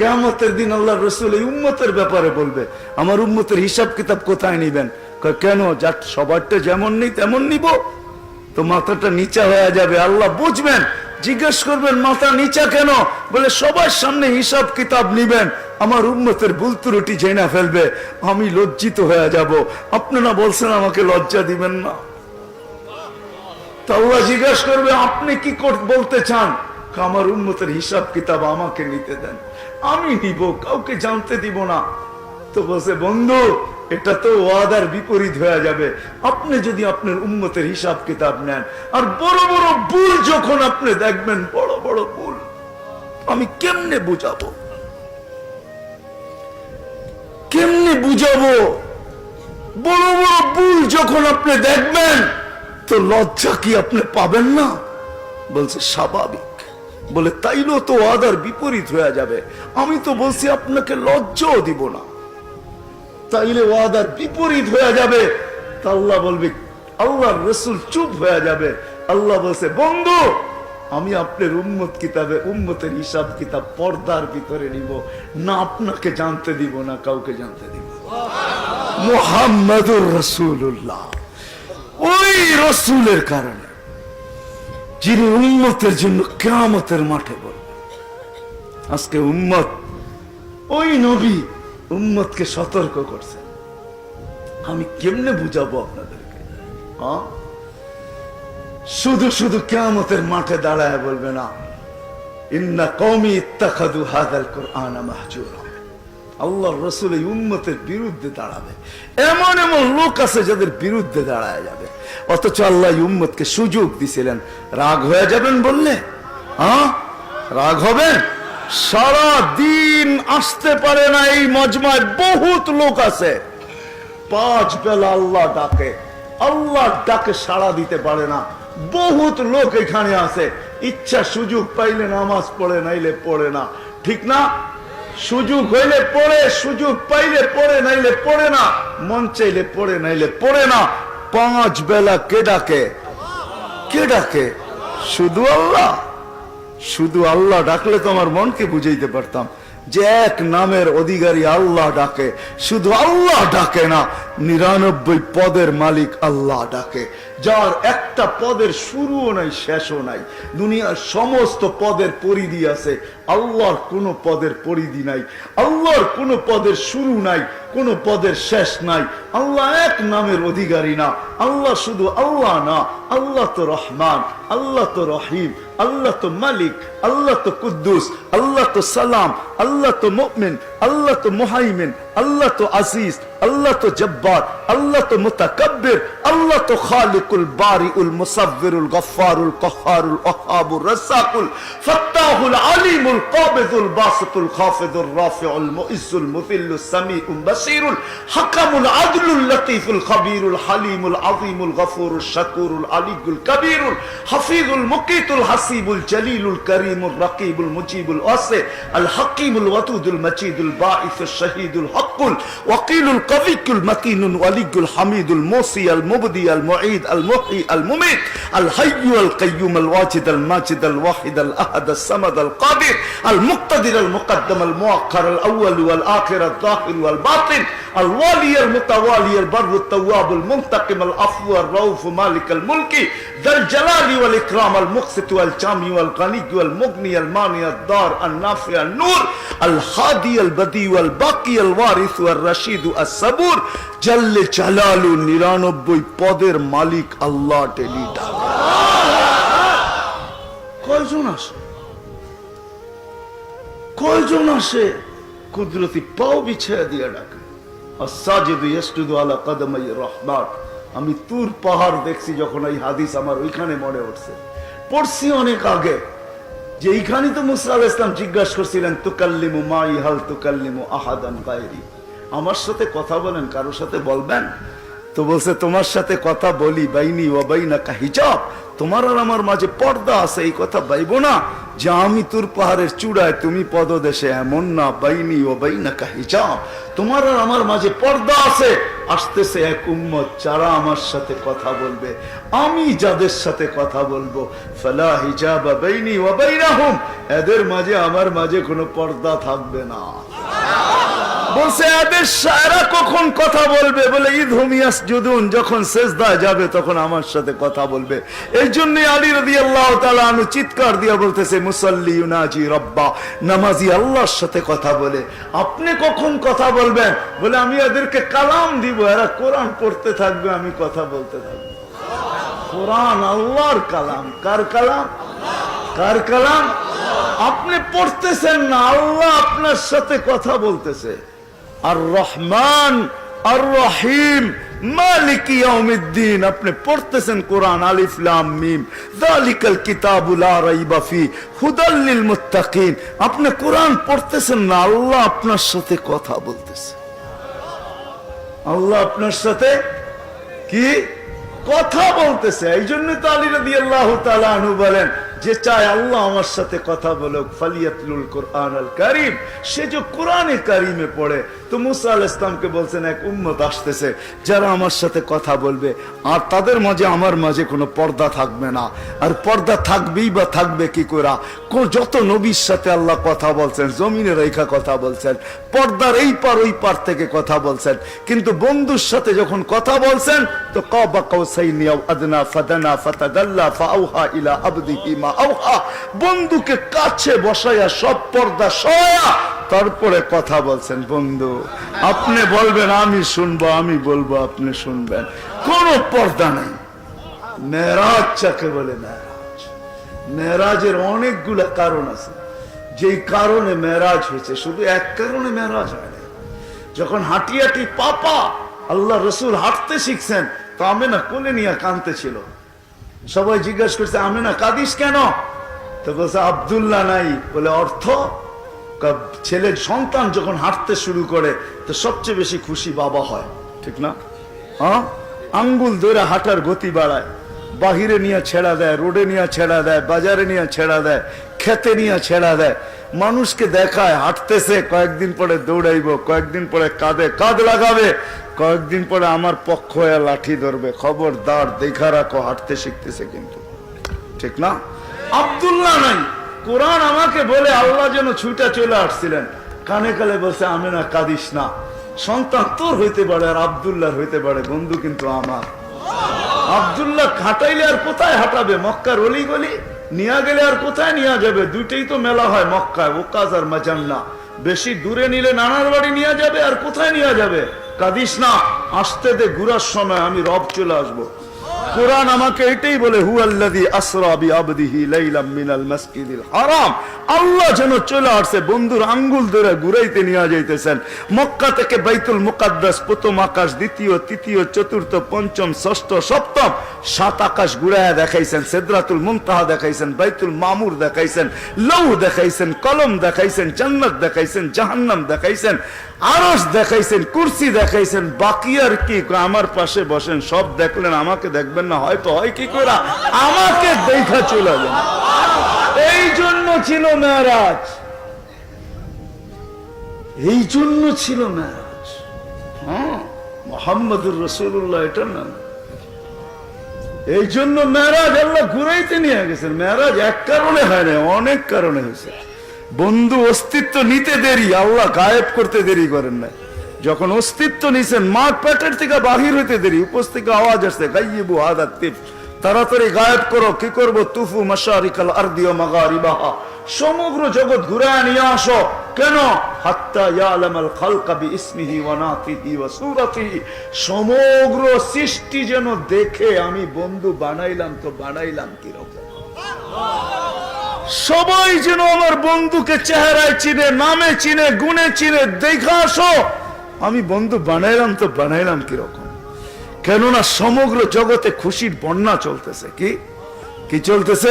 কেমতের দিন আল্লাহ রসুল এই উম্মতের ব্যাপারে বলবে, আমার উম্মতের হিসাব কিতাব কোথায় নিবেন? কেন? যাক সবারটা যেমন নেই তেমন নিব। তো মাথাটা নিচা হয়ে যাবে, আল্লাহ বুঝবেন, জিজ্ঞেস করবেন, মাথা নিচা কেন? বলে, সবার সামনে হিসাব কিতাব নিবেন, আমার উন্মতের ভুল ত্রুটি জেনে ফেলবে, আমি লজ্জিত হয়ে যাব। আপনারা বলছেন আমাকে লজ্জা দিবেন না? তা আল্লাহ জিজ্ঞাসা করবে, আপনি কি বলতে চান? আমার উন্মতের হিসাব কিতাব আমাকে নিতে দেন। আমি নিব কাউকে জানতে দিব না। তো বলছে, বন্ধু, এটা তো ওয়াদার বিপরীত হয়ে যাবে। আপনি যদি আপনার উন্মতের হিসাব কিতাব নেন, আর বড় বড় ভুল যখন আপনি দেখবেন, বড় বড় ভুল, আমি কেমনে বুঝাবো? কেমনে বুঝাবো? বড় বড় ভুল যখন আপনি দেখবেন, তো লজ্জা কি আপনি পাবেন না? বলছে, স্বাভাবিক। বলে তাইলেও তো আদার বিপরীত হয়ে যাবে। আমি তো বলছি, আপনাকে লজ্জাও দিব না। তাইলে ওয়াদার বিপরীত হয়ে যাবে। তা আল্লাহ বলবে আল্লাহ রসুল চুপ হয়ে যাবে। আল্লাহ বলছে, বন্ধু, আমি আপনার উম্মত কিতাবে, উম্মতের হিসাব কিতাব পর্দার ভিতরে নিব। না আপনাকে জানতে দিব, না কাউকে জানতে দিব। মোহাম্মদুর রসুল্লাহ ওই রসুলের কারণে। যিনি উম্মতের জন্য কেয়ামতের মাঠে বলবেন আজকে উম্মত, ওই নবী উম্মতকে সতর্ক করছে। আমি কেমনে বুঝাবো আপনাদেরকে? শুধু শুধু কেয়ামতের মাঠে দাঁড়ায় বলবে না। ইন্না কৌমি ইত্তাখাদু হাদাল কোরআন মাহজুরা। আল্লাহ রসুল এই উম্মতের বিরুদ্ধে দাঁড়াবে। এমন এমন লোক আছে যাদের বিরুদ্ধে দাঁড়ায় যাবে। অথচ আল্লাহ উম্মতকে সুযোগ দিছিলেন। রাগ হয়ে যাবেন বললে? হ্যাঁ? রাগ হবেন? সারা দিন আসতে পারে না এই মজমায়। বহুত লোক আছে। পাঁচ বেলা আল্লাহ ডাকে। আল্লাহ ডাকে সাড়া দিতে পারে না। বহুত লোক এখানে আছে। ইচ্ছা সুযোগ পাইলে নামাজ পড়ে, নাইলে পড়ে না। ঠিক না? সুযোগ হইলে পড়ে, সুযোগ পাইলে পড়ে, নাইলে পড়ে না। মন চাইলে পড়ে, নাইলে পড়ে না। পাঁচ বেলা কে ডাকে? কে ডাকে? শুধু আল্লাহ। শুধু আল্লাহ ডাকলে তোমার মনকে বুঝাইতে পারতাম যে এক নামের অধিকারী আল্লাহ ডাকে। শুধু আল্লাহ ডাকে না নিরানব্বই পদের মালিক আল্লাহ ডাকে, যার একটা পদের শুরুও নাই, শেষও নাই। দুনিয়ার সমস্ত পদের পরিধি আছে, আল্লাহর কোনো পদের পরিধি নাই, আল্লাহর কোনো পদের শুরু নাই, কোনো পদের শেষ নাই। আল্লাহ এক নামের অধিকারী না, আল্লাহ শুধু আল্লাহ না, আল্লাহ তো রহমান, আল্লাহ তো রহিম, আল্লাহ তো মালিক, আল্লাহ তো কুদ্দুস, আল্লাহ তো সালাম, আল্লাহ তো মুমিন, আল্লাহ তো মুহাইমিন, আল্লাহ তো আজিজ, আল্লাহ তো জব্বার আল্লাহ তো মুতাকাব্বির আল্লাহ তো খালিকুল বারিউল মুসাব্বিরুল গফফারুল কহ্হারুল ওয়াহাবুর রাসাকুল ফাত্তাহুল আলিমুল কাবিদুল বাসিতুল খাফিদুর রাফিউল মুইজ্জুল মুযিল্লুস সামিউল বাসিরুল হাকামুল আদলুল লতীফুল খবীরুল হালিমুল আযীমুল গফুরুল শাকুরুল আলিয়ুল কবীরুল হাফিজুল মুকিতুল হাসিবুল জলিলুল করিমুল রকিবুল মুজিবুল ওয়াসি আল হাকিমুল ওয়াদুদুল মজিদুল বাঈসুল শহীদুল হকুল ওয়াকিলুল কবিকুল মতিনুল مؤمن ولي الحميد الموصي المبدي المعيد المحيي المميت الحي القيوم الواجد الماجد الواحد الأحد الصمد القادر المقتدر المقدم المؤخر الأول والآخر الظاهر والباطن الوالي المتوالي البر التواب المنتقم العفو الروف مالك الملك ذا الجلال والإكرام المقسط والجامي والغني والمغني الماني الدار النافع النور الحادي البدي والباقي الوارث والرشيد الصبور জাল্লে চালালু নিরানব্বই পদের মালিক আল্লাহ টেলিটা কয়জন আসে? কয়জন আসে? কুদরতি পাও বিছায়া দিয়ে ডাকে। আমি তুর পাহাড় দেখছি যখন এই হাদিস আমার ওইখানে মনে উঠছে। পড়ছি অনেক আগে। যে এইখানে তো মুসা ইসলাম জিজ্ঞাসা করছিলেন, তুকাল্লিমু মাই, হাল তুকাল্লিমু আহাদান গায়রি? আমার সাথে কথা বলেন, কারোর সাথে বলবেন? তো বলছে, তোমার সাথে কথা বলি, বাইনি ও বাইনা হিজাব। তোমার আর আমার মাঝে পর্দা আছে, এই কথা বাইব না। যে আমি তোর পাহাড়ের চূড়ায়, তুমি পদদেশে এমন না, বাইনি ও বাইনা কাহিজাম তোমার আর আমার মাঝে পর্দা আছে। আসতেছে এক উম্মত, যারা আমার সাথে কথা বলবে। আমি যাদের সাথে কথা বলব, ফালা হিজাবা বাইনি ও বাইনাহুম। এদের মাঝে, আমার মাঝে কোনো পর্দা থাকবে না। বলছে এদের সারা কখন কথা বলবে? বলে, ঈদ হুমিয়াস যদুন যখন শেষদায় যাবে, তখন আমার সাথে কথা বলবে। এই জন্য আলী রদি আল্লাহ আনু চিৎকার দিয়া বলতেছে, মুসল্লি ইউনাজি রব্বা, নামাজি আল্লাহর সাথে কথা বলে। আপনি কখন কথা বলবেন? বলে, আমি এদেরকে কালাম দিব, এরা কোরআন পড়তে থাকবে, আমি কথা বলতে থাকব। কোরআন আল্লাহর কালাম। কার কালাম? কার কালাম? আপনি পড়তেছেন না, আল্লাহ আপনার সাথে কথা বলতেছে। আর রহমান আর রহিম মালিক আপনি পড়তেছেন মিম। আপনি কোরআন পড়তেছেন না, আল্লাহ আপনার সাথে কথা বলতেছে। আল্লাহ আপনার সাথে কি? কথা বলতেছে, এই জন্য তো আলী রবি আল্লাহ বলেন যে চায় আল্লাহ আমার সাথে কথা বলো ফালিয়াতুল কোরআন আল কারিম। সে যে কোরআনে কারিমে পড়ে, তো মুসা আল ইসলামকে বলছেন, এক উম্মত আসতেছে, যারা আমার সাথে কথা বলবে, আর তাদের মাঝে আমার মাঝে কোনো পর্দা থাকবে না। আর পর্দা থাকবেই বা থাকবে কি করা যত নবীর সাথে আল্লাহ কথা বলছেন, জমিনে রেখা কথা বলছেন, পর্দার এই পার ওই পার থেকে কথা বলছেন, কিন্তু বন্ধুর সাথে যখন কথা বলছেন, তো ক বা কাবা আও আদনা ফাদানা ফাতাদাল্লা ফাআউহা ইলা আবদিহি মা আউহা বন্ধুকে কাছে বসায়া সব পর্দা সয়া তারপরে কথা বলছেন, বন্ধু, আপনি বলবেন, আমি শুনব, আমি বলব, আপনি শুনবেন। কোনো পর্দা নেই। মেরাজ চাকে বলে মেরাজ। মেরাজের অনেকগুলা কারণ আছে। যেই কারণে মেরাজ হয়েছে, শুধু এক কারণে মেরাজ হয় যখন হাঁটি হাঁটি পাপা আল্লাহ রসুল হাঁটতে শিখছেন তো আমি না কোলে নিয়ে কানতে ছিল। সবাই জিজ্ঞাসা করছে আমি না কাঁদিস কেন? তো বলছে, আবদুল্লাহ নাই বলে অর্থ? ছেলের সন্তান যখন হাঁটতে শুরু করে, তো সবচেয়ে বেশি খুশি বাবা হয়। ঠিক না? হ্যাঁ আঙ্গুল ধরে হাঁটার গতি বাড়ায়। বাহিরে নিয়ে ছেড়া দেয়, রোডে নিয়ে ছেড়া দেয়, বাজারে নিয়ে ছেড়া দেয়, খেতে নিয়ে ছেড়া দেয়। মানুষকে দেখায়, হাঁটতেছে, কয়েকদিন পরে দৌড়াইব, কয়েকদিন পরে কাঁধে কাঁধ লাগাবে, কয়েকদিন পরে আমার পক্ষ হয়ে লাঠি ধরবে। খবরদার, দেখা রাখো, হাঁটতে শিখতেছে কিন্তু। ঠিক না? আব্দুল্লাহ নাই। কোরআন আমাকে বলে আল্লাহ যেন ছুটা চলে আসছিলেন। কানে কালে বলছে আমি না কাঁদিস না। সন্তান তোর হইতে পারে আর আব্দুল্লাহ হইতে পারে, বন্ধু কিন্তু আমার। আব্দুল্লাহ খাটাইলে আর কোথায় হাঁটাবে? মক্কার অলি গলি নিয়ে গেলে আর কোথায় নিয়ে যাবে? দুইটাই তো মেলা হয় মক্কায়, ওকাজ আর মাজান্না। বেশি দূরে নিলে নানার বাড়ি নিয়ে যাবে আর কোথায় নিয়ে যাবে? কাদিস না, আসতে দে, ঘুরার সময় আমি রব চলে আসব। কোরআন আমাকে এটাই বলে হু আল্লাযী আসরা বিআবদিহি লাইলাম মিনাল মাসজিদিল হারাম। আল্লাহ যেন চলে আসছে বন্ধুর আঙ্গুল ধরে ঘুরাইতে নিয়ে যাইতেছেন। মক্কা থেকে বাইতুল মুকাদ্দাস প্রথম আকাশ, দ্বিতীয়, তৃতীয়, চতুর্থ, পঞ্চম, ষষ্ঠ, সপ্তম, সাত আকাশ ঘুরাইয়া দেখাইছেন, সিদরাতুল মুনতাহা দেখাইছেন, বাইতুল মামুর দেখাইছেন লৌ দেখাইছেন, কলম দেখাইছেন, জান্নাত দেখাইছেন, জাহান্নাম দেখাইছেন আরস দেখাইছেন, কুরসি দেখাইছেন, বাকি আর কি, আমার পাশে বসেন, সব দেখলেন, আমাকে দেখবেন না, হয়তো হয়, কি করে আমাকে দেখা চলে যান। এই জন্য ছিল মেয়ারাজ। এই জন্য ছিল মেয়ারাজ। হ্যাঁ মোহাম্মদুর রসুল্লাহ এটার নাম। এই জন্য মেয়ারাজ আল্লাহ ঘুরাইতে নিয়ে গেছেন। মেয়ারাজ এক কারণে হয় না অনেক কারণে হয়েছে। বন্ধু অস্তিত্ব নিতে দেরি, আল্লাহ গায়েব করতে দেরি করেন না যখন অস্তিত্ব নিছেন মা পেটের থেকে বাহির হইতে দেরি উপর থেকে আওয়াজ আসছে গাইবু আদাতিফ তাড়াতাড়ি গায়েব করো, কি করব? তুফু সমগ্র জগৎ ঘুরায় নিয়ে আসো। কেন? সমগ্র সৃষ্টি যেন দেখে আমি বন্ধু বানাইলাম তো বানাইলাম কি রকম সবাই যেন আমার বন্ধুকে চেহারায় চিনে, নামে চিনে, গুণে চিনে, দেখা আসো। আমি বন্ধু বানাইলাম তো বানাইলাম কীরকম? কেননা সমগ্র জগতে খুশির বন্যা চলতেছে। কি? কি চলতেছে?